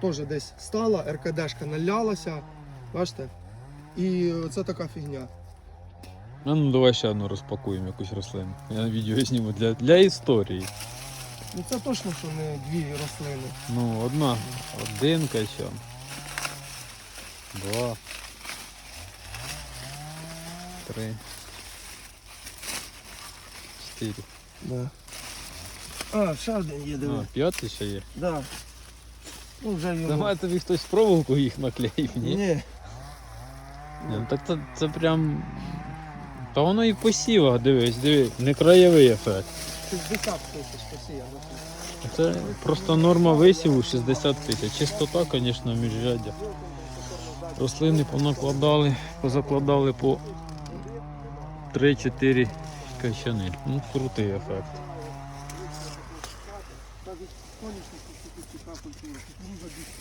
теж десь стала, РКДшка налялася. Бачите? І це така фігня. А ну давай ще одну розпакуємо якусь рослину. Я відео зніму для, для історії. Ну це точно, що не дві рослини. Ну, одна. Один качан. Два. Три. Чотири. Да. А, ще один є, диви. А, п'ятий ще є. Да. Ну, вже його. Давай тобі хтось проволоку їх наклеїв, ні? Ні. Ні, ну так це, це прям. Та воно і посіва, дивись, дивись, не краєвий ефект. 60 тисяч посіяно. Це просто норма висіву 60 тисяч. Чистота, звісно, міжряддя. Рослини понакладали, позакладали по 3-4 качани. Ну, крутий ефект. Тут така культура, кукуруза більше.